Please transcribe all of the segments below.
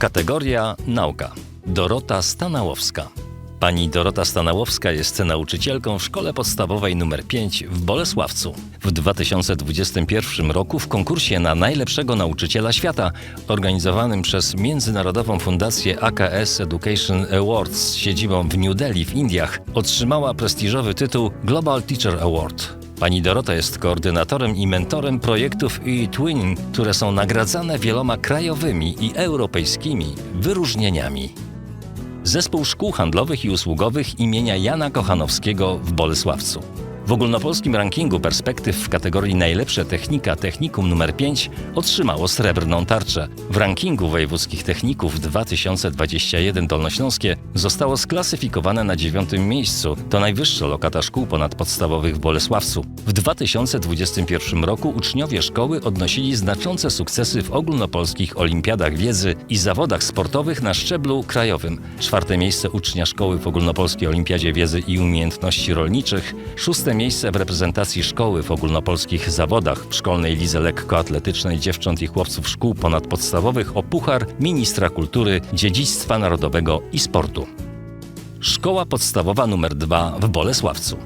Kategoria nauka. Dorota Stanałowska. Pani Dorota Stanałowska jest nauczycielką w szkole podstawowej nr 5 w Bolesławcu. W 2021 roku w konkursie na najlepszego nauczyciela świata, organizowanym przez Międzynarodową Fundację AKS Education Awards z siedzibą w New Delhi w Indiach, otrzymała prestiżowy tytuł Global Teacher Award. Pani Dorota jest koordynatorem i mentorem projektów e-twinning, które są nagradzane wieloma krajowymi i europejskimi wyróżnieniami. Zespół Szkół Handlowych i Usługowych imienia Jana Kochanowskiego w Bolesławcu. W ogólnopolskim rankingu perspektyw w kategorii Najlepsze Technika Technikum nr 5 otrzymało srebrną tarczę. W rankingu wojewódzkich techników 2021 Dolnośląskie zostało sklasyfikowane na dziewiątym miejscu. To najwyższa lokata szkół ponadpodstawowych w Bolesławcu. W 2021 roku uczniowie szkoły odnosili znaczące sukcesy w ogólnopolskich olimpiadach wiedzy i zawodach sportowych na szczeblu krajowym. Czwarte miejsce ucznia szkoły w ogólnopolskiej olimpiadzie wiedzy i umiejętności rolniczych, szóste miejsce w reprezentacji szkoły w ogólnopolskich zawodach w szkolnej lidze lekkoatletycznej dziewcząt i chłopców szkół ponadpodstawowych o puchar ministra kultury, dziedzictwa narodowego i sportu. Szkoła podstawowa nr 2 w Bolesławcu.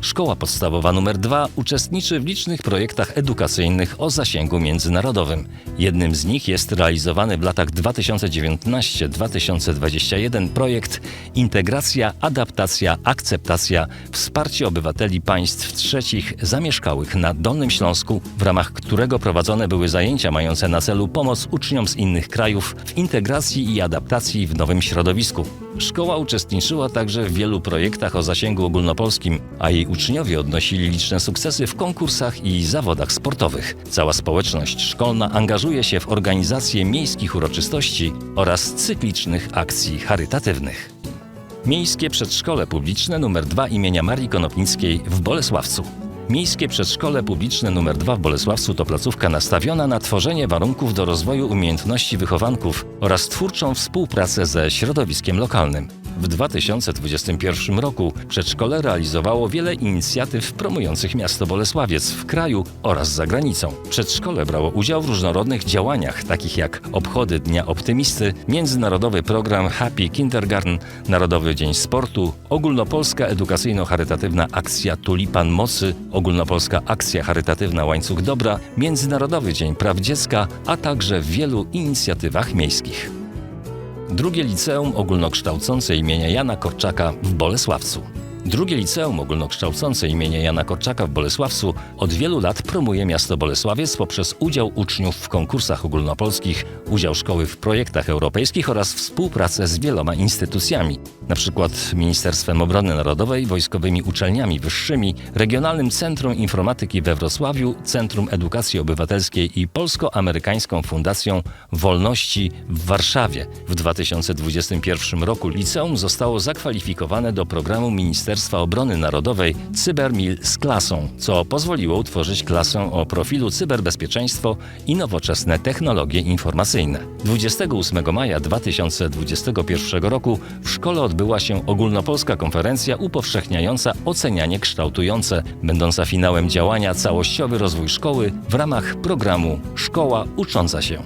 Szkoła podstawowa nr 2 uczestniczy w licznych projektach edukacyjnych o zasięgu międzynarodowym. Jednym z nich jest realizowany w latach 2019-2021 projekt Integracja, Adaptacja, Akceptacja, Wsparcie obywateli państw trzecich zamieszkałych na Dolnym Śląsku, w ramach którego prowadzone były zajęcia mające na celu pomoc uczniom z innych krajów w integracji i adaptacji w nowym środowisku. Szkoła uczestniczyła także w wielu projektach o zasięgu ogólnopolskim, a jej uczniowie odnosili liczne sukcesy w konkursach i zawodach sportowych. Cała społeczność szkolna angażuje się w organizację miejskich uroczystości oraz cyklicznych akcji charytatywnych. Miejskie Przedszkole Publiczne nr 2 imienia Marii Konopnickiej w Bolesławcu. Miejskie Przedszkole Publiczne nr 2 w Bolesławcu to placówka nastawiona na tworzenie warunków do rozwoju umiejętności wychowanków oraz twórczą współpracę ze środowiskiem lokalnym. W 2021 roku przedszkole realizowało wiele inicjatyw promujących miasto Bolesławiec w kraju oraz za granicą. Przedszkole brało udział w różnorodnych działaniach, takich jak obchody Dnia Optymisty, międzynarodowy program Happy Kindergarten, Narodowy Dzień Sportu, ogólnopolska edukacyjno-charytatywna akcja Tulipan Mocy, ogólnopolska akcja charytatywna Łańcuch Dobra, Międzynarodowy Dzień Praw Dziecka, a także w wielu inicjatywach miejskich. Drugie liceum ogólnokształcące imienia Jana Korczaka w Bolesławcu. Drugie liceum ogólnokształcące imienia Jana Korczaka w Bolesławcu od wielu lat promuje miasto Bolesławiec poprzez udział uczniów w konkursach ogólnopolskich, udział szkoły w projektach europejskich oraz współpracę z wieloma instytucjami, np. Ministerstwem Obrony Narodowej, wojskowymi uczelniami wyższymi, Regionalnym Centrum Informatyki we Wrocławiu, Centrum Edukacji Obywatelskiej i Polsko-Amerykańską Fundacją Wolności w Warszawie. W 2021 roku liceum zostało zakwalifikowane do programu Ministerstwa Obrony Narodowej CyberMil z klasą, co pozwoliło utworzyć klasę o profilu cyberbezpieczeństwo i nowoczesne technologie informacyjne. 28 maja 2021 roku w szkole odbyła się ogólnopolska konferencja upowszechniająca ocenianie kształtujące, będąca finałem działania Całościowy Rozwój Szkoły w ramach programu Szkoła Ucząca się.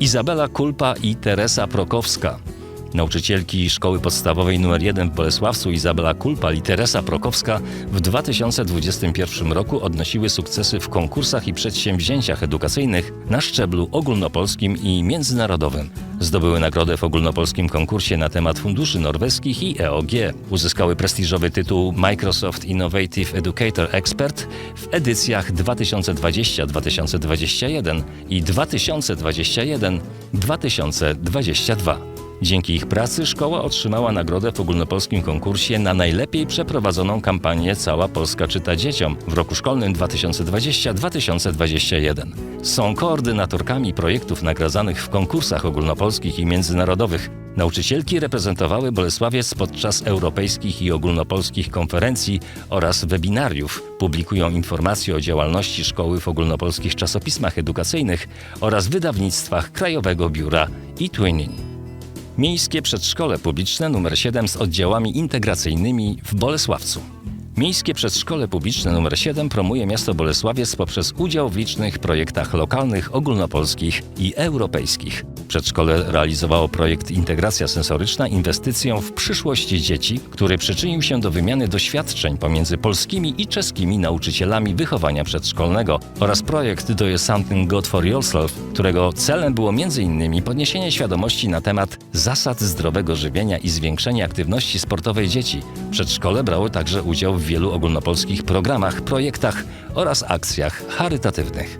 Izabela Kulpa i Teresa Prokowska. Nauczycielki Szkoły Podstawowej nr 1 w Bolesławcu Izabela Kulpa i Teresa Prokowska w 2021 roku odnosiły sukcesy w konkursach i przedsięwzięciach edukacyjnych na szczeblu ogólnopolskim i międzynarodowym. Zdobyły nagrodę w ogólnopolskim konkursie na temat funduszy norweskich i EOG. Uzyskały prestiżowy tytuł Microsoft Innovative Educator Expert w edycjach 2020-2021 i 2021-2022. Dzięki ich pracy szkoła otrzymała nagrodę w ogólnopolskim konkursie na najlepiej przeprowadzoną kampanię Cała Polska czyta dzieciom w roku szkolnym 2020-2021. Są koordynatorkami projektów nagradzanych w konkursach ogólnopolskich i międzynarodowych. Nauczycielki reprezentowały Bolesławiec podczas europejskich i ogólnopolskich konferencji oraz webinariów, publikują informacje o działalności szkoły w ogólnopolskich czasopismach edukacyjnych oraz wydawnictwach Krajowego Biura e-Twinning. Miejskie Przedszkole Publiczne nr 7 z oddziałami integracyjnymi w Bolesławcu. Miejskie Przedszkole Publiczne nr 7 promuje miasto Bolesławiec poprzez udział w licznych projektach lokalnych, ogólnopolskich i europejskich. Przedszkole realizowało projekt Integracja Sensoryczna inwestycją w przyszłość dzieci, który przyczynił się do wymiany doświadczeń pomiędzy polskimi i czeskimi nauczycielami wychowania przedszkolnego oraz projekt Do You Something Good For Yourself, którego celem było m.in. podniesienie świadomości na temat zasad zdrowego żywienia i zwiększenie aktywności sportowej dzieci. Przedszkole brało także udział w wielu ogólnopolskich programach, projektach oraz akcjach charytatywnych.